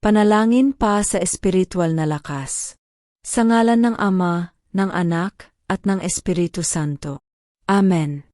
Panalangin pa sa espiritual na lakas. Sa ngalan ng Ama, ng Anak, at ng Espiritu Santo. Amen.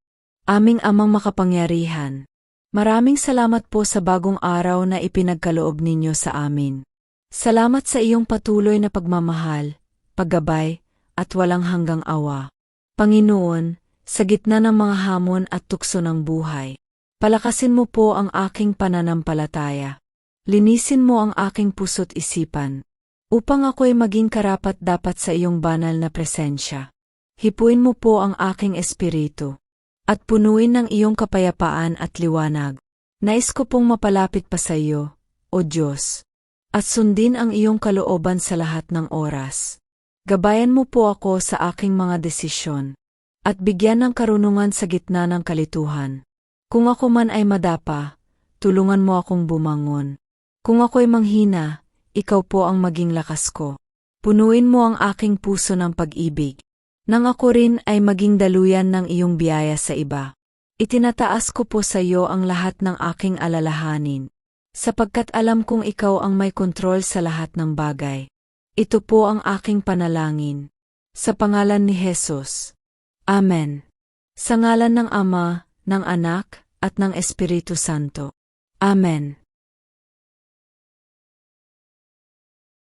Aming Amang makapangyarihan. Maraming salamat po sa bagong araw na ipinagkaloob ninyo sa amin. Salamat sa iyong patuloy na pagmamahal, paggabay, at walang hanggang awa. Panginoon, sa gitna ng mga hamon at tukso ng buhay, palakasin mo po ang aking pananampalataya. Linisin mo ang aking puso't isipan, upang ako'y maging karapat dapat sa iyong banal na presensya. Hipuin mo po ang aking espiritu, at punuin ng iyong kapayapaan at liwanag. Nais ko pong mapalapit pa sa iyo, O Diyos, at sundin ang iyong kalooban sa lahat ng oras. Gabayan mo po ako sa aking mga desisyon, at bigyan ng karunungan sa gitna ng kalituhan. Kung ako man ay madapa, tulungan mo akong bumangon. Kung ako'y manghina, ikaw po ang maging lakas ko. Punuin mo ang aking puso ng pag-ibig. Nang ako rin ay maging daluyan ng iyong biyaya sa iba. Itinataas ko po sa iyo ang lahat ng aking alalahanin, sapagkat alam kong ikaw ang may kontrol sa lahat ng bagay. Ito po ang aking panalangin. Sa pangalan ni Jesus. Amen. Sa ngalan ng Ama, ng Anak, at ng Espiritu Santo. Amen.